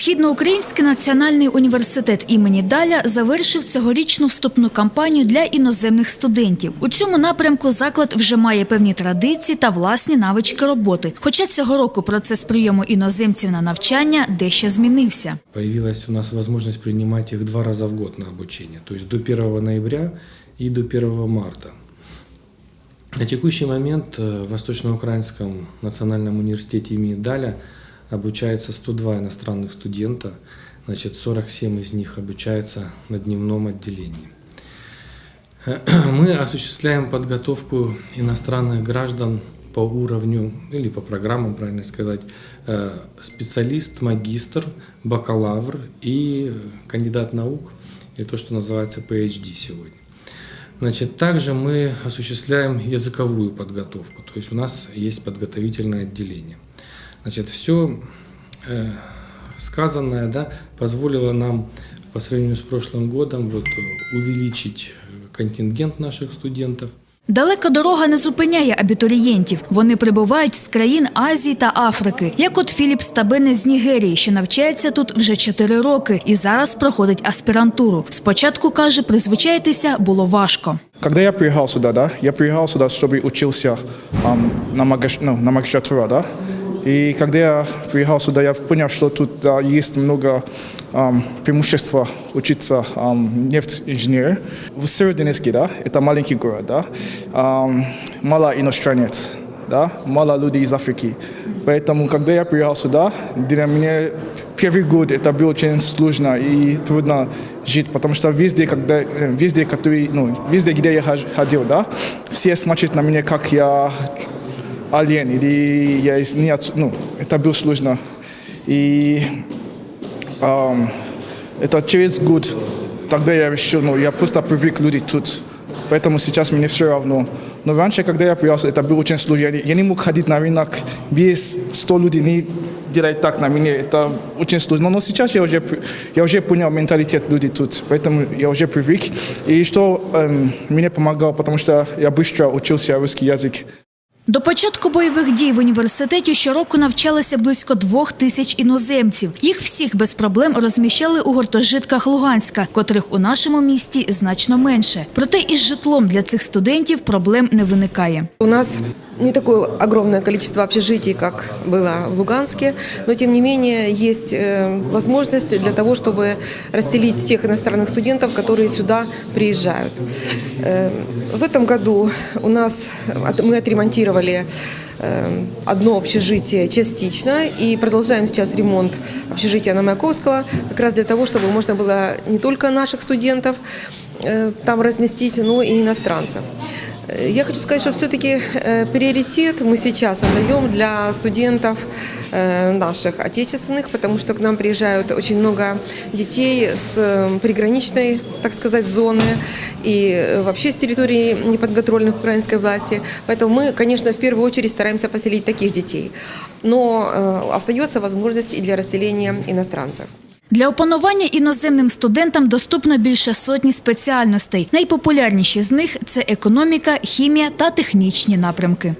Східноукраїнський національний університет імені Даля завершив цьогорічну вступну кампанію для іноземних студентів. У цьому напрямку заклад вже має певні традиції та власні навички роботи. Хоча цього року процес прийому іноземців на навчання дещо змінився. Появилась у нас возможность принимать их два раза в год на обучение, то есть до 1 ноября и до 1 марта. На текущий момент э, в Восточноукраинском национальном университете имени Даля обучается 102 иностранных студента, значит 47 из них обучается на дневном отделении. Мы осуществляем подготовку иностранных граждан по уровню, или по программам, правильно сказать, э, специалист, магистр, бакалавр и кандидат наук, и то, что называется PhD сегодня. Значит, также мы осуществляем языковую подготовку, то есть у нас есть подготовительное отделение. Значит, все э, сказанное да, позволило нам по сравнению с прошлым годом вот, э, увеличить э, контингент наших студентов. Далека дорога не зупиняє абітурієнтів. Вони прибувають з країн Азії та Африки, як от Філіп Стабене з Нігерії, що навчається тут вже 4 роки і зараз проходить аспірантуру. Спочатку каже, призвичаїтися було важко. Когда я приехал сюда, да, я приехал сюда, чтобы учился ам, на, магиш... ну, на магистратура, да. И когда я приехал сюда, я понял, что тут да, есть много ам, преимущества учиться ам, нефть-инженер. В Северодонецке, да, это маленький город, да, ам, мало иностранец, да, мало людей из Африки. Поэтому, когда я приехал сюда, для меня первый год это было очень сложно и трудно жить, потому что везде, когда, э, везде, который, ну, везде, где я ходил, да, все смотрят на меня, как я алien, или я из не отс- ну, это было сложно. И ам, это через год, тогда я решил, ну, я просто привык люди тут. Поэтому сейчас мне все равно. Но раньше, когда я приехал, это было очень сложно. Я не- Я не мог ходить на рынок без 100 людей, не делать так на меня. Это очень сложно. Но сейчас я уже, я уже понял менталитет людей тут. Поэтому я уже привык. И что эм, мне помогало, потому что я быстро учился русский язык. До початку бойових дій в університеті щороку навчалися близько двох тисяч іноземців. Їх всіх без проблем розміщали у гуртожитках Луганська, котрих у нашому місті значно менше. Проте із житлом для цих студентів проблем не виникає. У нас не такое огромное количество общежитий, как было в Луганске, но тем не менее есть э, возможность для того, чтобы расстелить тех иностранных студентов, которые сюда приезжают. Э, В этом году у нас мы отремонтировали э, одно общежитие частично и продолжаем сейчас ремонт общежития на Маяковского, как раз для того, чтобы можно было не только наших студентов там разместить, но и иностранцев. Э, Я хочу сказать, что все-таки приоритет мы сейчас отдаем для студентов э, наших отечественных, потому что к нам приезжают очень много детей с э, приграничной, так сказать, зоны и э, вообще с территории неподготовленных украинской власти. Поэтому мы, конечно, в первую очередь стараемся поселить таких детей. Но э, остается возможность и для расселения иностранцев. Для опанування іноземним студентам доступно більше сотні спеціальностей. Найпопулярніші з них це економіка, хімія та технічні напрямки.